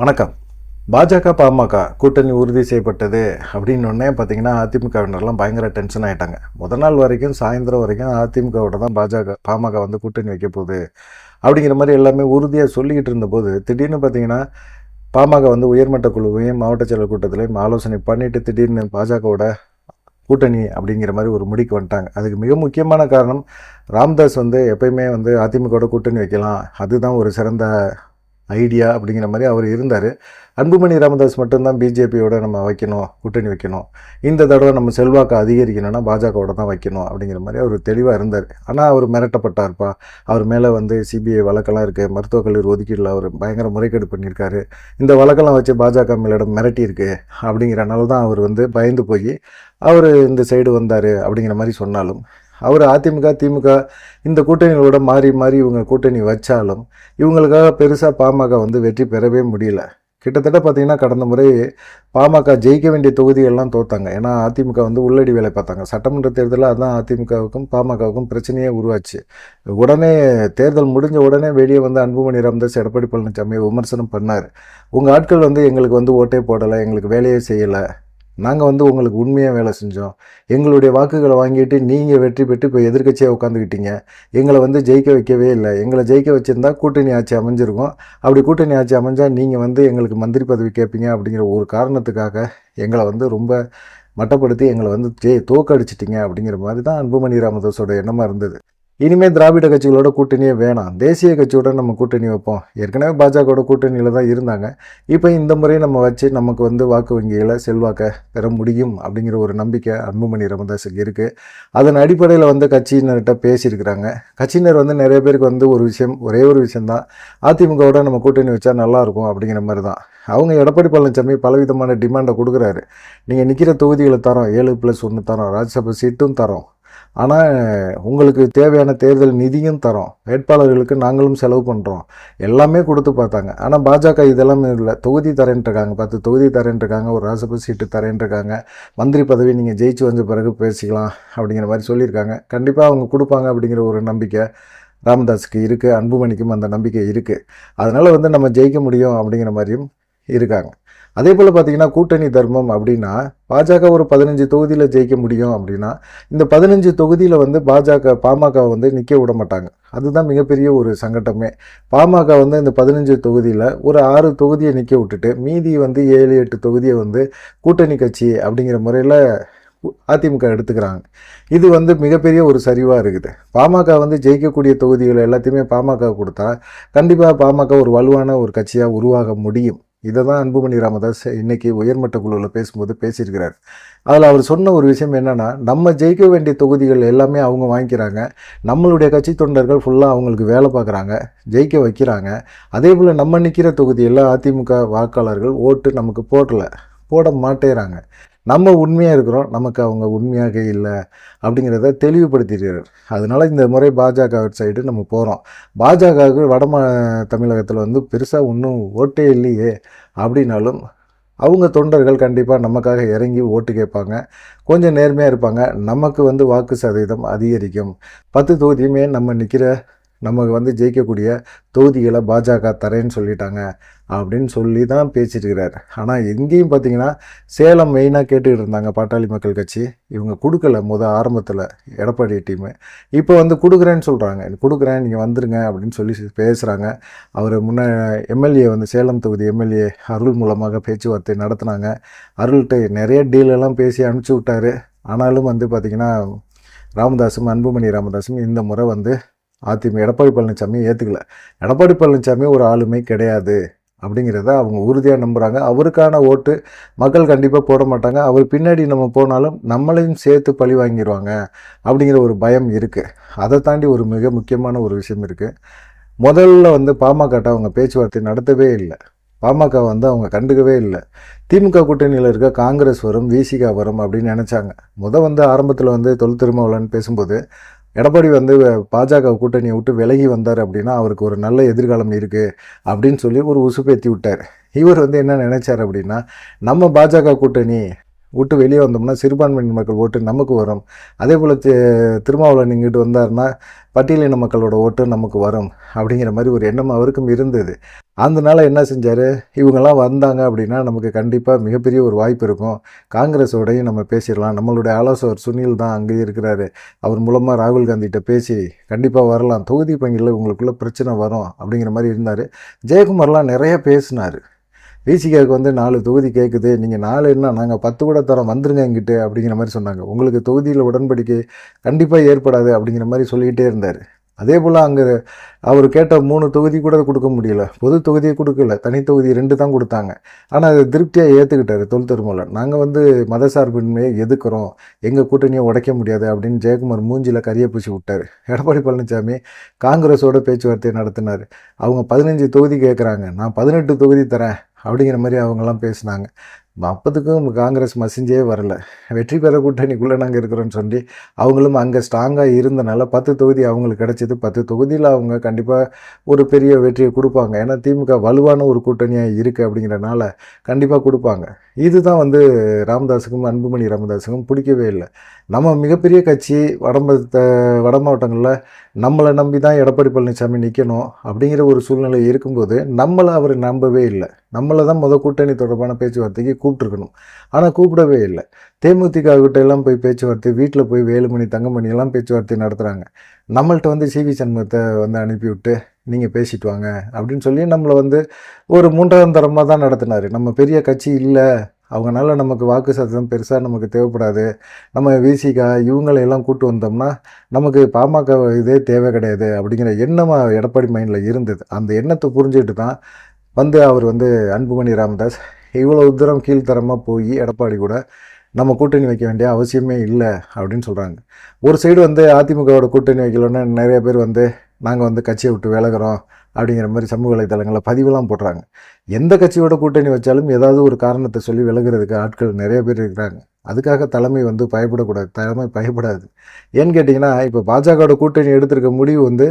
வணக்கம். பாஜக பாமக கூட்டணி உறுதி செய்யப்பட்டது அப்படின்னு பார்த்தீங்கன்னா அதிமுகவினர்லாம் பயங்கர டென்ஷன் ஆகிட்டாங்க முத நாள் வரைக்கும் சாயந்தரம் வரைக்கும் அதிமுகவோட தான் பாஜக பாமக வந்து கூட்டணி வைக்க போகுது. அப்படிங்கிற மாதிரி எல்லாமே உறுதியாக சொல்லிக்கிட்டு இருந்தபோது திடீர்னு பார்த்தீங்கன்னா பாமக வந்து உயர்மட்ட குழுவையும் மாவட்ட செயலர் கூட்டத்திலையும் ஆலோசனை பண்ணிட்டு திடீர்னு பாஜகவோட கூட்டணி அப்படிங்கிற மாதிரி ஒரு முடிக்கு வந்துட்டாங்க. அதுக்கு மிக முக்கியமான காரணம் ராம்தாஸ் வந்து எப்பயுமே வந்து அதிமுகவோட கூட்டணி வைக்கலாம். அதுதான் ஒரு சிறந்த ஐடியா அப்படிங்கிற மாதிரி அவர் இருந்தார். அன்புமணி ராமதாஸ் மட்டும்தான் பிஜேபியோட நம்ம வைக்கணும் கூட்டணி வைக்கணும். இந்த தடவை நம்ம செல்வாக்கு அதிகரிக்கணும்னா பாஜகவோட தான் வைக்கணும் அப்படிங்கிற மாதிரி அவர் தெளிவாக இருந்தார். ஆனால் அவர் மிரட்டப்பட்டார்ப்பா. அவர் மேலே வந்து சிபிஐ வழக்கெல்லாம் இருக்குது மருத்துவக் கல்லூரி ஒதுக்கீடில் அவர் பயங்கர முறைகேடு பண்ணியிருக்காரு. இந்த வழக்கெல்லாம் வச்சு பாஜக மேலிடம் மிரட்டியிருக்கு அப்படிங்கிறனால தான் அவர் வந்து பயந்து போய் அவர் இந்த சைடு வந்தார் அப்படிங்கிற மாதிரி சொன்னாலும் அவர் அதிமுக திமுக இந்த கூட்டணிகளோட மாறி மாறி இவங்க கூட்டணி வச்சாலும் இவங்களுக்காக பெருசாக பாமக வந்து வெற்றி பெறவே முடியல. கிட்டத்தட்ட பார்த்தீங்கன்னா கடந்த முறை பாமக ஜெயிக்க வேண்டிய தொகுதிகள்லாம் தோத்தாங்க. ஏன்னா அதிமுக வந்து உள்ளடி வேலை பார்த்தாங்க. சட்டமன்ற தேர்தலில் அதுதான் அதிமுகவுக்கும் பாமகவுக்கும் பிரச்சனையே உருவாச்சு. உடனே தேர்தல் முடிஞ்ச உடனே வெளியே வந்து அன்புமணி ராமதாஸ் எடப்பாடி பழனிசாமி விமர்சனம் பண்ணார். உங்கள் ஆட்கள் வந்து எங்களுக்கு வந்து ஓட்டே போடலை எங்களுக்கு வேலையே செய்யலை நாங்கள் வந்து உங்களுக்கு உண்மையாக வேலை செஞ்சோம். எங்களுடைய வாக்குகளை வாங்கிட்டு நீங்கள் வெற்றி பெற்று இப்போ எதிர்க்கட்சியாக உட்காந்துக்கிட்டீங்க எங்களை வந்து ஜெயிக்க வைக்கவே இல்லை. எங்களை ஜெயிக்க வச்சுருந்தா கூட்டணி ஆட்சி அமைஞ்சிருக்கும். அப்படி கூட்டணி ஆட்சி அமைஞ்சால் நீங்கள் வந்து எங்களுக்கு மந்திரி பதவி கேட்பீங்க அப்படிங்கிற ஒரு காரணத்துக்காக எங்களை வந்து ரொம்ப மட்டப்படுத்தி எங்களை வந்து ஜெய் தோக்கடிச்சிட்டிங்க அப்படிங்கிற மாதிரி தான் அன்புமணி ராமதாஸோட எண்ணமாக இருந்தது. இனிமேல் திராவிட கட்சிகளோட கூட்டணியே வேணாம். தேசிய கட்சியோட நம்ம கூட்டணி வைப்போம். ஏற்கனவே பாஜகவோட கூட்டணியில் தான் இருந்தாங்க. இப்போ இந்த முறை நம்ம வச்சு நமக்கு வந்து வாக்கு வங்கிகளை செல்வாக்கை பெற முடியும் அப்படிங்கிற ஒரு நம்பிக்கை அன்புமணி ராமதாஸுக்கு இருக்குது அதன் அடிப்படையில் வந்து கட்சியினர்கிட்ட பேசியிருக்கிறாங்க. கட்சியினர் வந்து நிறைய பேருக்கு வந்து ஒரு விஷயம் ஒரே ஒரு விஷயம்தான். அதிமுகவோட நம்ம கூட்டணி வச்சா நல்லாயிருக்கும் அப்படிங்கிற மாதிரி தான் அவங்க எடப்பாடி பழனிசாமி பலவிதமான டிமாண்டை கொடுக்குறாரு. நீங்கள் நிற்கிற தொகுதிகளை தரோம். ஏழு ப்ளஸ் ஒன்று தரோம். ராஜ்யசபா சீட்டும் தரோம். ஆனால் உங்களுக்கு தேவையான தேர்தல் நிதியும் தரோம். வேட்பாளர்களுக்கு நாங்களும் செலவு பண்ணுறோம் எல்லாமே கொடுத்து பார்த்தாங்க. ஆனால் பாஜக இதெல்லாமே இல்லை. தொகுதி தரேன்ட்டுருக்காங்க பத்து தொகுதி தரேன்ட்டுருக்காங்க ஒரு ராஜ்யசபா சீட்டு தரேன்ட்டுருக்காங்க மந்திரி பதவி நீங்கள் ஜெயிச்சு வந்த பிறகு பேசிக்கலாம் அப்படிங்கிற மாதிரி சொல்லியிருக்காங்க. கண்டிப்பாக அவங்க கொடுப்பாங்க அப்படிங்கிற ஒரு நம்பிக்கை ராமதாஸுக்கு இருக்குது அன்புமணிக்கும் அந்த நம்பிக்கை இருக்குது அதனால் வந்து நம்ம ஜெயிக்க முடியும் அப்படிங்கிற மாதிரியும் இருக்காங்க. அதே போல் பார்த்தீங்கன்னா கூட்டணி தர்மம் அப்படின்னா பாஜக ஒரு பதினஞ்சு தொகுதியில் ஜெயிக்க முடியும் அப்படின்னா இந்த பதினஞ்சு தொகுதியில் வந்து பாஜக பாமக வந்து நிற்க விட மாட்டாங்க. அதுதான் மிகப்பெரிய ஒரு சங்கட்டமே. பாமக வந்து இந்த பதினஞ்சு தொகுதியில் ஒரு ஆறு தொகுதியை நிற்க விட்டுட்டு மீதி வந்து ஏழு எட்டு தொகுதியை வந்து கூட்டணி கட்சி அப்படிங்கிற முறையில் அதிமுக எடுத்துக்கிறாங்க. இது வந்து மிகப்பெரிய ஒரு சரிவாக இருக்குது. பாமக வந்து ஜெயிக்கக்கூடிய தொகுதிகள் எல்லாத்தையுமே பாமக கொடுத்தா கண்டிப்பாக பாமக ஒரு வலுவான ஒரு கட்சியாக உருவாக முடியும். இதை தான் அன்புமணி ராமதாஸ் இன்றைக்கி உயர்மட்ட குழுவில் பேசும்போது பேசியிருக்கிறார். அதில் அவர் சொன்ன ஒரு விஷயம் என்னென்னா நம்ம ஜெயிக்க வேண்டிய தொகுதிகள் எல்லாமே அவங்க வாங்கிக்கிறாங்க. நம்மளுடைய கட்சி தொண்டர்கள் ஃபுல்லாக அவங்களுக்கு வேலை பார்க்குறாங்க ஜெயிக்க வைக்கிறாங்க. அதே போல் நம்ம நிற்கிற தொகுதியில் அதிமுக வாக்காளர்கள் ஓட்டு நமக்கு போடலை போட மாட்டேறாங்க. நம்ம உண்மையாக இருக்கிறோம் நமக்கு அவங்க உண்மையாக இல்லை அப்படிங்கிறத தெளிவுபடுத்திடுறார் அதனால் இந்த முறை பாஜக சைடு நம்ம போகிறோம் பாஜகவுக்கு வட தமிழகத்தில் வந்து பெருசாக ஒன்றும் ஓட்டே இல்லையே அப்படின்னாலும் அவங்க தொண்டர்கள் கண்டிப்பாக நமக்காக இறங்கி ஓட்டு கேட்பாங்க. கொஞ்சம் நேர்மையாக இருப்பாங்க. நமக்கு வந்து வாக்கு சதவீதம் அதிகரிக்கும். பத்து தொகுதியுமே நம்ம நிற்கிற நமக்கு வந்து ஜெயிக்கக்கூடிய தொகுதிகளை பாஜக தரேன்னு சொல்லிட்டாங்க அப்படின்னு சொல்லி தான் பேசிட்டுருக்கிறார். ஆனால் எங்கேயும் பார்த்தீங்கன்னா சேலம் மெயினாக கேட்டுக்கிட்டு இருந்தாங்க பாட்டாளி மக்கள் கட்சி. இவங்க கொடுக்கல முத ஆரம்பத்தில் எடப்பாடி டீமு இப்போ வந்து கொடுக்குறேன்னு சொல்கிறாங்க கொடுக்குறேன் நீங்கள் வந்துருங்க அப்படின்னு சொல்லி பேசுகிறாங்க அவர் முன்ன எம்எல்ஏ வந்து சேலம் தொகுதி எம்எல்ஏ அருள் மூலமாக பேச்சுவார்த்தை நடத்துனாங்க. அருள்கிட்ட நிறைய டீலெல்லாம் பேசி அனுப்பிச்சி விட்டாரு. ஆனாலும் வந்து பார்த்திங்கன்னா ராமதாஸும் அன்புமணி ராமதாஸும் இந்த முறை வந்து அதிமுக எடப்பாடி பழனிசாமி ஏற்றுக்கல எடப்பாடி பழனிசாமி ஒரு ஆளுமை கிடையாது அப்படிங்கிறத அவங்க உறுதியாக நம்புகிறாங்க அவருக்கான ஓட்டு மக்கள் கண்டிப்பாக போட மாட்டாங்க. அவர் பின்னாடி நம்ம போனாலும் நம்மளையும் சேர்த்து பழி வாங்கிடுவாங்க அப்படிங்கிற ஒரு பயம் இருக்குது அதை தாண்டி ஒரு மிக முக்கியமான ஒரு விஷயம் இருக்குது முதல்ல வந்து பாமகட்ட அவங்க பேச்சுவார்த்தை நடத்தவே இல்லை. பாமக வந்து அவங்க கண்டுக்கவே இல்லை. திமுக கூட்டணியில் இருக்க காங்கிரஸ் வரும் விசிகா வரும் அப்படின்னு நினச்சாங்க. முத வந்து ஆரம்பத்தில் வந்து தொல் திருமாவளவன் பேசும்போது எடப்பாடி வந்து பாஜக கூட்டணியை விட்டு விலகி வந்தார் அப்படின்னா அவருக்கு ஒரு நல்ல எதிர்காலம் இருக்குது அப்படின்னு சொல்லி ஒரு உசுப்பேத்தி விட்டார். இவர் வந்து என்ன நினைச்சார் அப்படின்னா நம்ம பாஜக கூட்டணி விட்டு வெளியே வந்தோம்னா சிறுபான்மையின மக்கள் ஓட்டு நமக்கு வரும். அதே போல் திருமாவளவன் இங்கிட்டு வந்தாருன்னா பட்டியலின மக்களோட ஓட்டு நமக்கு வரும் அப்படிங்கிற மாதிரி ஒரு எண்ணம் அவருக்கும் இருந்தது. அதனால என்ன செஞ்சார்? இவங்கெல்லாம் வந்தாங்க அப்படின்னா நமக்கு கண்டிப்பாக மிகப்பெரிய ஒரு வாய்ப்பு இருக்கும். காங்கிரஸோடையும் நம்ம பேசிடலாம். நம்மளுடைய ஆலோசகர் சுனில் தான் அங்கே இருக்கிறாரு. அவர் மூலமாக ராகுல் காந்திகிட்ட பேசி கண்டிப்பாக வரலாம். தொகுதி பங்கில் உங்களுக்குள்ள பிரச்சனை வரும் அப்படிங்கிற மாதிரி இருந்தார். ஜெயக்குமார்லாம் நிறைய பேசினார். விசிகாவுக்கு வந்து நாலு தொகுதி கேட்குது நீங்கள் நாலு என்ன நாங்கள் பத்து கூட தரோம் வந்துருங்க எங்கிட்ட அப்படிங்கிற மாதிரி சொன்னாங்க. உங்களுக்கு தொகுதியில் உடன்படிக்கை கண்டிப்பாக ஏற்படாது அப்படிங்கிற மாதிரி சொல்லிக்கிட்டே இருந்தார். அதே போல் அங்கே அவர் கேட்ட மூணு தொகுதி கூட கொடுக்க முடியல. பொது தொகுதியை கொடுக்கல. தனி தொகுதி ரெண்டு தான் கொடுத்தாங்க. ஆனால் அதை திருப்தியாக ஏற்றுக்கிட்டாரு தொல் திருமலன் நாங்கள் வந்து மதசார்பின்மையை எதுக்குறோம் எங்கள் கூட்டணியை உடைக்க முடியாது அப்படின்னு ஜெயக்குமார் மூஞ்சியில் கரிய பூசி விட்டார். எடப்பாடி பழனிசாமி காங்கிரஸோட பேச்சுவார்த்தை நடத்தினார். அவங்க பதினஞ்சு தொகுதி கேட்குறாங்க நான் பதினெட்டு தொகுதி தரேன். அப்படிங்கிற மாதிரி அவங்கெல்லாம் பேசினாங்க. அப்போதுக்கும் காங்கிரஸ் மசிஞ்சே வரல. வெற்றி பெற கூட்டணிக்குள்ளே நாங்கள் இருக்கிறோன்னு சொல்லி அவங்களும் அங்கே ஸ்ட்ராங்காக இருந்தனால பத்து தொகுதி அவங்களுக்கு கிடச்சிது. பத்து தொகுதியில் அவங்க கண்டிப்பாக ஒரு பெரிய வெற்றியை கொடுப்பாங்க. ஏன்னா திமுக வலுவான ஒரு கூட்டணியாக இருக்குது அப்படிங்கிறனால கண்டிப்பாக கொடுப்பாங்க. இதுதான் வந்து ராமதாஸுக்கும் அன்புமணி ராமதாஸுக்கும் பிடிக்கவே இல்லை. நம்ம மிகப்பெரிய கட்சி வடம்ப வட மாவட்டங்களில் நம்மளை நம்பி தான் எடப்பாடி பழனிசாமி நிற்கணும் அப்படிங்கிற ஒரு சூழ்நிலை இருக்கும்போது நம்மளை அவர் நம்பவே இல்லை. நம்மளை தான் முத கூட்டணி தொடர்பான பேச்சுவார்த்தைக்கு கூப்பிட்டுருக்கணும். ஆனால் கூப்பிடவே இல்லை. தேமுதிக கிட்ட எல்லாம் போய் பேச்சுவார்த்தை வீட்டில் போய் வேலுமணி தங்கமணி எல்லாம் பேச்சுவார்த்தை நடத்துகிறாங்க நம்மள்ட்ட வந்து சிவி சண்முகத்தை வந்து அனுப்பிவிட்டு நீங்கள் பேசிட்டு வாங்க அப்படின்னு சொல்லி நம்மளை வந்து ஒரு மூன்றாம் தரமாக தான் நடத்தினார். நம்ம பெரிய கட்சி இல்லை. அவங்கனால நமக்கு வாக்கு சத்தம் பெருசாக நமக்கு தேவைப்படாது. நம்ம விசிகா இவங்களை எல்லாம் கூட்டு வந்தோம்னா நமக்கு பாமக இதே தேவை கிடையாது அப்படிங்கிற எண்ணமாக எடப்பாடி மைண்டில் இருந்தது. அந்த எண்ணத்தை புரிஞ்சுட்டு தான் வந்து அவர் வந்து அன்புமணி ராமதாஸ் இவ்வளோ தூரம் கீழ்த்தரமாக போய் எடப்பாடி கூட நம்ம கூட்டணி வைக்க வேண்டிய அவசியமே இல்லை அப்படின்னு சொல்கிறாங்க ஒரு சைடு வந்து அதிமுகவோட கூட்டணி வைக்கலன்னு நிறைய பேர் வந்து நாங்கள் வந்து கட்சியை விட்டு விலகிறோம் அப்படிங்கிற மாதிரி சமூக வலைதளங்களில் பதிவெல்லாம் போடுறாங்க. எந்த கட்சியோட கூட்டணி வச்சாலும் ஏதாவது ஒரு காரணத்தை சொல்லி விலகிறதுக்கு ஆட்கள் நிறைய பேர் இருக்கிறாங்க. அதுக்காக தலைமை வந்து பயப்படக்கூடாது தலைமை பயப்படாது. ஏன்னு கேட்டிங்கன்னா இப்போ பாஜகவோட கூட்டணி எடுத்திருக்க முடிவு வந்து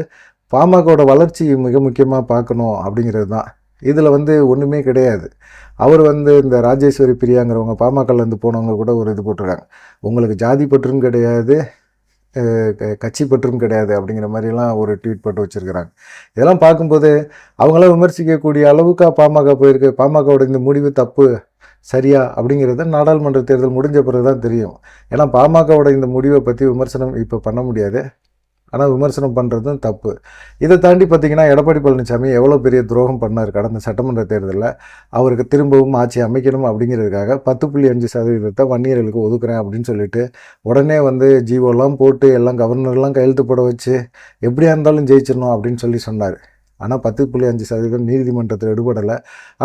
பாமகவோட வளர்ச்சி மிக முக்கியமாக பார்க்கணும் அப்படிங்கிறது தான். இதில் வந்து ஒன்றுமே கிடையாது. அவர் வந்து இந்த ராஜேஸ்வரி பிரியாங்கிறவங்க பாமகலேருந்து போனவங்க கூட ஒரு இது போட்டிருக்காங்க. உங்களுக்கு ஜாதி பற்றும் கிடையாது க- கட்சி பற்றும் கிடையாது அப்படிங்கிற மாதிரிலாம் ஒரு ட்வீட் போட்டு வச்சுருக்கிறாங்க. இதெல்லாம் பார்க்கும்போது அவங்களாம் விமர்சிக்கக்கூடிய அளவுக்கு பாமக போயிருக்கு. பாமகவோட இந்த முடிவு தப்பு சரியா அப்படிங்கிறத நாடாளுமன்ற தேர்தல் முடிஞ்ச பிறகு தான் தெரியும். ஏன்னா பாமகவோட இந்த முடிவை பற்றி விமர்சனம் இப்போ பண்ண முடியாது. ஆனால் விமர்சனம் பண்ணுறதும் தப்பு. இதை தாண்டி பார்த்தீங்கன்னா எடப்பாடி பழனிசாமி எவ்வளோ பெரிய துரோகம் பண்ணார் கடந்த சட்டமன்ற தேர்தலில். அவருக்கு திரும்பவும் ஆட்சி அமைக்கணும் அப்படிங்கிறதுக்காக பத்து புள்ளி அஞ்சு சதவீதத்தை வன்னியர்களுக்கு ஒதுக்குறேன் அப்படின்னு சொல்லிட்டு உடனே வந்து ஜீவோலாம் போட்டு எல்லாம் கவர்னர்லாம் கையெழுத்து போட வச்சு எப்படியா இருந்தாலும் ஜெயிச்சிடணும் அப்படின்னு சொல்லி சொன்னார். ஆனால் பத்து புள்ளி அஞ்சு சதவீதம் நீதிமன்றத்தில் எடுபடலை.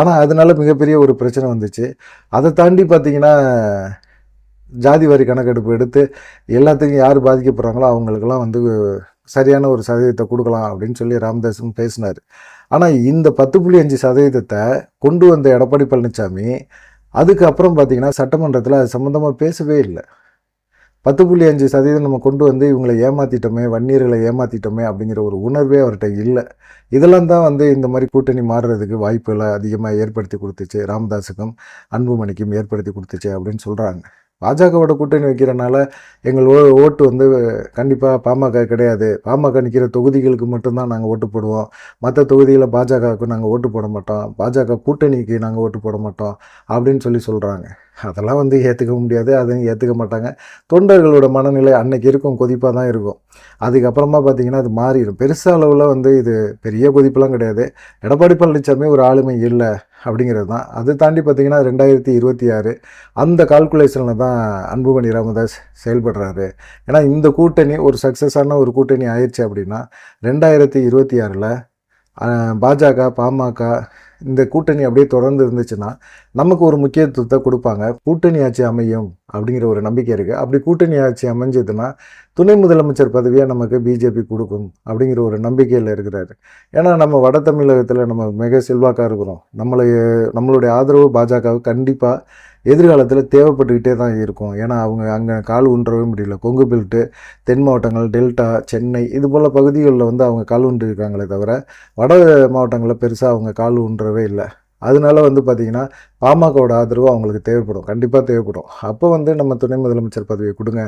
ஆனால் அதனால் மிகப்பெரிய ஒரு பிரச்சனை வந்துச்சு. அதை தாண்டி பார்த்தீங்கன்னா ஜாதி வாரி கணக்கெடுப்பு எடுத்து எல்லாத்துக்கும் யார் பாதிக்கப்படுறாங்களோ அவங்களுக்கெல்லாம் வந்து சரியான ஒரு சதவீதத்தை கொடுக்கலாம் அப்படின்னு சொல்லி ராமதாஸும் பேசினார். ஆனால் இந்த பத்து புள்ளி அஞ்சு சதவீதத்தை கொண்டு வந்த எடப்பாடி பழனிசாமி அதுக்கப்புறம் பார்த்திங்கன்னா சட்டமன்றத்தில் அது சம்மந்தமாக பேசவே இல்லை. பத்து புள்ளி அஞ்சு சதவீதம் நம்ம கொண்டு வந்து இவங்களை ஏமாற்றிட்டோமே வன்னியர்களை ஏமாற்றிட்டோமே அப்படிங்கிற ஒரு உணர்வே அவர்கிட்ட இல்லை. இதெல்லாம் தான் வந்து இந்த மாதிரி கூட்டணி மாறுறதுக்கு வாய்ப்புகளை அதிகமாக ஏற்படுத்தி கொடுத்துச்சு. ராமதாஸுக்கும் அன்புமணிக்கும் ஏற்படுத்தி கொடுத்துச்சு அப்படின்னு சொல்கிறாங்க பாஜகவோட கூட்டணி வைக்கிறனால எங்கள் ஓ ஓட்டு வந்து கண்டிப்பாக பாமக கிடையாது. பாமக நிற்கிற தொகுதிகளுக்கு மட்டும்தான் நாங்கள் ஓட்டு போடுவோம். மற்ற தொகுதியில் பாஜகவுக்கு நாங்கள் ஓட்டு போட மாட்டோம். பாஜக கூட்டணிக்கு நாங்கள் ஓட்டு போட மாட்டோம் அப்படின்னு சொல்லி சொல்கிறாங்க அதெல்லாம் வந்து ஏற்றுக்க முடியாது அதையும் ஏற்றுக்க மாட்டாங்க. தொண்டர்களோட மனநிலை அன்னைக்கு இருக்கும் கொதிப்பாக தான் இருக்கும். அதுக்கப்புறமா பார்த்தீங்கன்னா அது மாறிடும். பெருசாக அளவில் வந்து இது பெரிய கொதிப்பெல்லாம் கிடையாது. எடப்பாடி பழனிசாமி ஒரு ஆளுமை இல்லை. அப்படிங்கிறது தான். அதை தாண்டி பார்த்தீங்கன்னா ரெண்டாயிரத்தி இருபத்தி ஆறு அந்த கால்குலேஷனில் தான் அன்புமணி ராமதாஸ் செயல்படுறாரு. ஏன்னா இந்த கூட்டணி ஒரு சக்ஸஸான ஒரு கூட்டணி ஆயிடுச்சு அப்படின்னா ரெண்டாயிரத்தி இருபத்தி ஆறில் பாஜக பாமக இந்த கூட்டணி அப்படியே தொடர்ந்து இருந்துச்சுன்னா நமக்கு ஒரு முக்கியத்துவத்தை கொடுப்பாங்க. கூட்டணி ஆட்சி அமையும் அப்படிங்கிற ஒரு நம்பிக்கை இருக்குது அப்படி கூட்டணி ஆட்சி அமைஞ்சதுன்னா துணை முதலமைச்சர் பதவியை நமக்கு பிஜேபி கொடுக்கும் அப்படிங்கிற ஒரு நம்பிக்கையில் இருக்கிறாரு. ஏன்னா நம்ம வட தமிழகத்தில் நம்ம மிக செல்வாக்காக இருக்கிறோம். நம்மளை நம்மளுடைய ஆதரவு பாஜகவுக்கு கண்டிப்பாக எதிர்காலத்தில் தேவைப்பட்டுக்கிட்டே தான் இருக்கும். ஏன்னா அவங்க அங்கே கால் ஊன்றவே முடியல. கொங்கு பெல்ட்டு தென் மாவட்டங்கள் டெல்டா சென்னை இது போல் பகுதிகளில் வந்து அவங்க கால் ஊன்றிருக்காங்களே தவிர வட மாவட்டங்களில் பெருசாக அவங்க கால் ஊன்றவே இல்லை. அதனால வந்து பார்த்திங்கன்னா பாமகவோட ஆதரவு அவங்களுக்கு தேவைப்படும். கண்டிப்பாக தேவைப்படும். அப்போ வந்து நம்ம துணை முதலமைச்சர் பதவியை கொடுங்க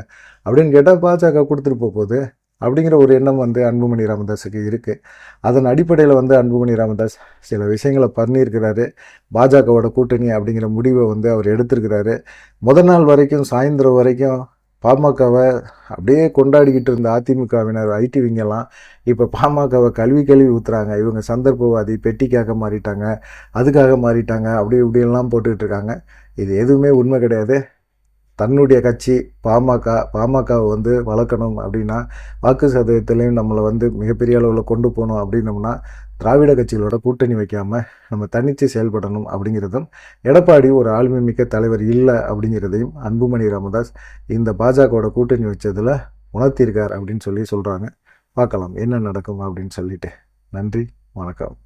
அப்படின்னு கேட்டால் பாஜக கொடுத்துட்டு போக போகுது அப்படிங்கிற ஒரு எண்ணம் வந்து அன்புமணி ராமதாஸுக்கு இருக்குது அதன் அடிப்படையில் வந்து அன்புமணி ராமதாஸ் சில விஷயங்களை பண்ணியிருக்கிறாரு. பாஜகவோட கூட்டணி அப்படிங்கிற முடிவை வந்து அவர் எடுத்திருக்கிறாரு. முதல் நாள் வரைக்கும் சாயந்தரம் வரைக்கும் பாமகவை அப்படியே கொண்டாடிக்கிட்டு இருந்த அதிமுகவினர் ஐடி விங்கெல்லாம் இப்போ பாமகவை கல்வி கல்வி ஊற்றுறாங்க இவங்க சந்தர்ப்பவாதி பெட்டிக்காக மாறிட்டாங்க அதுக்காக மாறிட்டாங்க அப்படி இப்படியெல்லாம் போட்டுக்கிட்டு இருக்காங்க. இது எதுவுமே உண்மை கிடையாது. தன்னுடைய கட்சி பாமக பாமகவை வந்து வளர்க்கணும் அப்படின்னா வாக்கு சதவீதத்துலேயும் நம்மளை வந்து மிகப்பெரிய அளவில் கொண்டு போகணும் அப்படின்னம்னா திராவிட கட்சிகளோட கூட்டணி வைக்காமல் நம்ம தனித்து செயல்படணும் அப்படிங்கிறதும் எடப்பாடி ஒரு ஆளுமை மிக்க தலைவர் இல்லை அப்படிங்கிறதையும் அன்புமணி ராமதாஸ் இந்த பாஜகவோட கூட்டணி வச்சதில் உணர்த்தியிருக்கார் அப்படின்னு சொல்லி சொல்கிறாங்க பார்க்கலாம் என்ன நடக்கும் அப்படின்னு சொல்லிட்டு. நன்றி வணக்கம்.